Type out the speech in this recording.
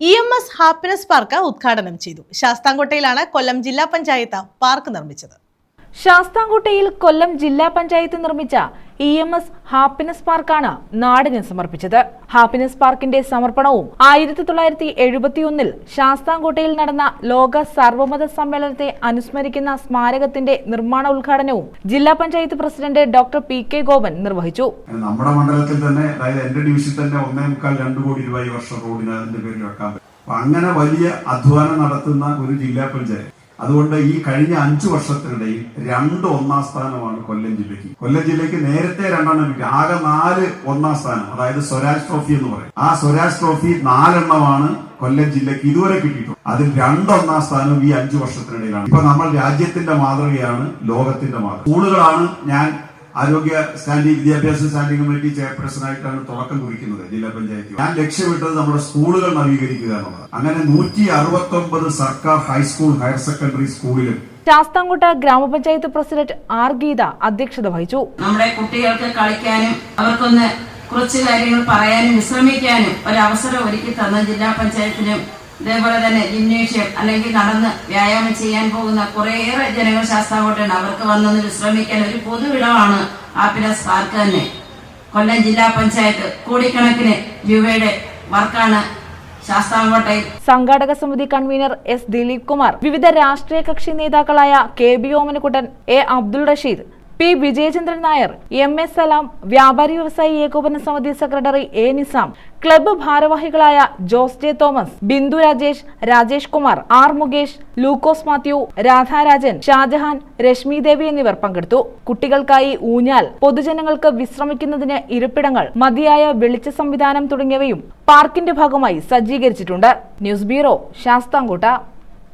E M S happiness park ഉദ്ഘാടനം ചെയ്തു. ശാസ്താംകോട്ടയിലാണ് കൊല്ലം ജില്ലാ പഞ്ചായത്ത് പാർക്ക് നിർമ്മിച്ചത്. ശാസ്താംകോട്ടയിൽ കൊല്ലം ജില്ലാ പഞ്ചായത്ത് നിർമ്മിച്ച ഇ എം എസ് ഹാപ്പിനെസ് പാർക്കാണ് നാടിന് സമർപ്പിച്ചത്. ഹാപ്പിനെസ് പാർക്കിന്റെ സമർപ്പണവും ആയിരത്തി തൊള്ളായിരത്തി എഴുപത്തിയൊന്നിൽ ശാസ്താംകോട്ടയിൽ നടന്ന ലോക സർവമത സമ്മേളനത്തെ അനുസ്മരിക്കുന്ന സ്മാരകത്തിന്റെ നിർമ്മാണ ഉദ്ഘാടനവും ജില്ലാ panchayat president doctor P K Gopan നിർവഹിച്ചു. നമ്മുടെ മണ്ഡലത്തിൽ തന്നെ അതായത് എന്റെ ഡിവിഷനിൽ തന്നെ ഒന്നേ മുക്കാൽ രണ്ട് കോടി രൂപ ഈ വർഷം റോഡിന് അതിന്റെ പേരിൽ വെക്കാൻ അങ്ങനെ വലിയ അധ്വാനം നടത്തുന്ന ഒരു ജില്ലാ പഞ്ചായത്ത് അതുകൊണ്ട് ഈ കഴിഞ്ഞ അഞ്ചു വർഷത്തിനിടയിൽ രണ്ട് ഒന്നാം സ്ഥാനമാണ് കൊല്ലം ജില്ലയ്ക്ക്. കൊല്ലം ജില്ലയ്ക്ക് നേരത്തെ രണ്ടെണ്ണം കിട്ടി. ആകെ നാല് ഒന്നാം സ്ഥാനം അതായത് സ്വരാജ് ട്രോഫി എന്ന് പറയും. ആ സ്വരാജ് ട്രോഫി നാലെണ്ണമാണ് കൊല്ലം ജില്ലയ്ക്ക് ഇതുവരെ കിട്ടിയിട്ടുള്ളത്. അതിൽ രണ്ടൊന്നാം സ്ഥാനം ഈ അഞ്ചു വർഷത്തിനിടയിലാണ്. ഇപ്പൊ നമ്മൾ രാജ്യത്തിന്റെ മാതൃകയാണ് ലോകത്തിന്റെ മാതൃക. സ്കൂളുകളാണ് ഞാൻ ആരോഗ്യ സ്റ്റാൻഡിംഗ് വിദ്യാഭ്യാസ സ്റ്റാൻഡിംഗ് കമ്മിറ്റി ചെയർപേഴ്സൺ ആയിട്ടാണ് തുടക്കം കുറിക്കുന്നത് ജില്ലാ പഞ്ചായത്തിൽ ഞാൻ ലക്ഷ്യമിട്ടത് നമ്മുടെ സ്കൂളുകൾ നവീകരിക്കുക എന്നുള്ളത് അങ്ങനെ നൂറ്റി അറുപത്തി സർക്കാർ ഹൈസ്കൂൾ ഹയർ സെക്കൻഡറി സ്കൂളിലും ശാസ്താംകോട്ട ഗ്രാമപഞ്ചായത്ത് പ്രസിഡന്റ് ആർ ഗീത അധ്യക്ഷത വഹിച്ചു. നമ്മുടെ കുട്ടികൾക്ക് കളിക്കാനും അവർക്കൊന്ന് കുറച്ച് കാര്യങ്ങൾ പറയാനും വിശ്രമിക്കാനും അവസരം ഒരുക്കി തന്ന ജില്ലാ പഞ്ചായത്തിനും ഇതേപോലെ തന്നെ ജിംനേഷ്യം അല്ലെങ്കിൽ നടന്ന് വ്യായാമം ചെയ്യാൻ പോകുന്ന കുറേയേറെ ജനങ്ങൾ അവർക്ക് വന്നൊന്ന് വിശ്രമിക്കാൻ ഒരു പൊതുവിടവാണ് ആപ്പിലസ് പാർക്ക് തന്നെ. കൊല്ലം ജില്ലാ പഞ്ചായത്ത് കോടിക്കണക്കിന് രൂപയുടെ വർക്കാണ് സംഘാടക സമിതി കൺവീനർ എസ് ദിലീപ് കുമാർ വിവിധ രാഷ്ട്രീയ കക്ഷി നേതാക്കളായ K B Omanakuttan A Abdul Rasheed P Vijayachandran Nair M S Salam വ്യാപാരി വ്യവസായി ഏകോപന സമിതി സെക്രട്ടറി എ നിസാം ക്ലബ്ബ് ഭാരവാഹികളായ ജോസ് ജെ തോമസ് ബിന്ദു രാജേഷ് രാജേഷ് കുമാർ ആർ മുകേഷ് ലൂക്കോസ് മാത്യു രാധാരാജൻ ഷാജഹാൻ രശ്മി ദേവി എന്നിവർ പങ്കെടുത്തു. കുട്ടികൾക്കായി ഊഞ്ഞാൽ പൊതുജനങ്ങൾക്ക് വിശ്രമിക്കുന്നതിന് ഇരിപ്പിടങ്ങൾ മതിയായ വെളിച്ച സംവിധാനം തുടങ്ങിയവയും പാർക്കിന്റെ ഭാഗമായി സജ്ജീകരിച്ചിട്ടുണ്ട്. News bureau Sasthamkotta.